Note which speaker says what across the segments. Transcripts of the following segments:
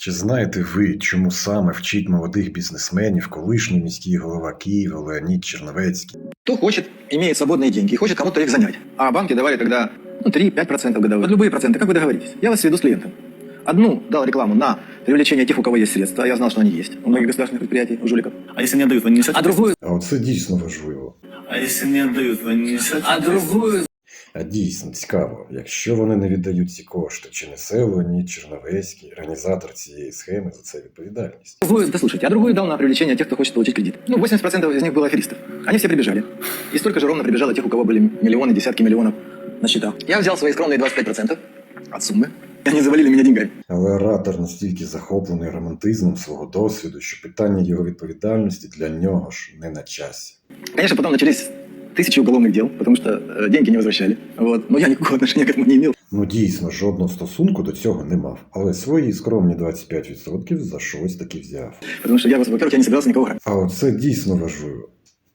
Speaker 1: Чи знаєте ви, чому саме вчить молодих бізнесменів колишній міський голова Києва Леонід Черновецький?
Speaker 2: Кто хочет, имеет свободные деньги и хочет кому-то их занять. А банки давали тогда ну, 3-5% годовых. Вот любые проценты, как вы договоритесь. Я вас сведу с клиентом. Одну дал рекламу на привлечение тех, у кого есть средства, а я знал, что они есть. У многих государственных предприятий, у жуликов.
Speaker 3: А если не отдают, вы не несете?
Speaker 2: А другую...
Speaker 1: А оце дійсно важливо.
Speaker 3: А если не отдают, вы не несете?
Speaker 2: А другую...
Speaker 1: А дійсно цікаво, якщо вони не віддають ці кошти, чи несе Леонід Черновецький, організатор цієї схеми за це відповідальність?
Speaker 2: другую... Да слушайте, а другую дал на привлечение тех, кто хочет получить кредит. Ну, 80% из них было аферистов. Они все прибежали. И столько же ровно прибежало тех, у кого были миллионы, десятки миллионов на счетах. Я взял свои скромные 25% от суммы. И они завалили меня деньгами.
Speaker 1: Але оратор настільки захоплений романтизмом свого досвіду, що питання його відповідальності для нього ж не на часі.
Speaker 2: Конечно, потом начались тысячи уголовных дел, потому что э, деньги не возвращали. Вот. Но я никакого отношения к этому не имел.
Speaker 1: Ну дійсно, жодного стосунку до цього не мав, але свої скромні 25% за щось таки взяв.
Speaker 2: Потому что я, во-первых, я не собирался никого грабить.
Speaker 1: А оце дійсно важливо.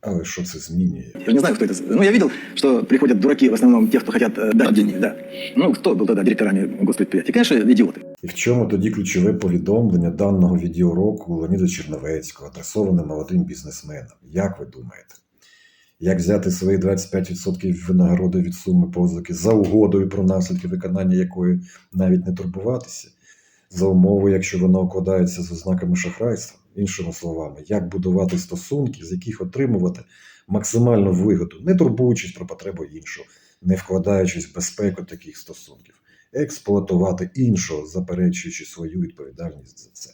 Speaker 1: Але що це змінює?
Speaker 2: Я же не знаю, кто это. Ну, я видел, что приходят дураки, в основном те, кто хотят э, дать деньги. Да. Ну, кто был тогда директорами госпредприятий? Конечно, идиоты.
Speaker 1: І в чому тоді ключове повідомлення даного відеоуроку Леоніда Черновецького, адресоване молодим бізнесменам? Як ви думаєте? Як взяти свої 25% винагороди від суми позики за угодою про наслідки виконання якої навіть не турбуватися? За умови, якщо воно укладається з ознаками шахрайства, іншими словами, як будувати стосунки, з яких отримувати максимальну вигоду, не турбуючись про потребу іншого, не вкладаючись в безпеку таких стосунків, експлуатувати іншого, заперечуючи свою відповідальність за це.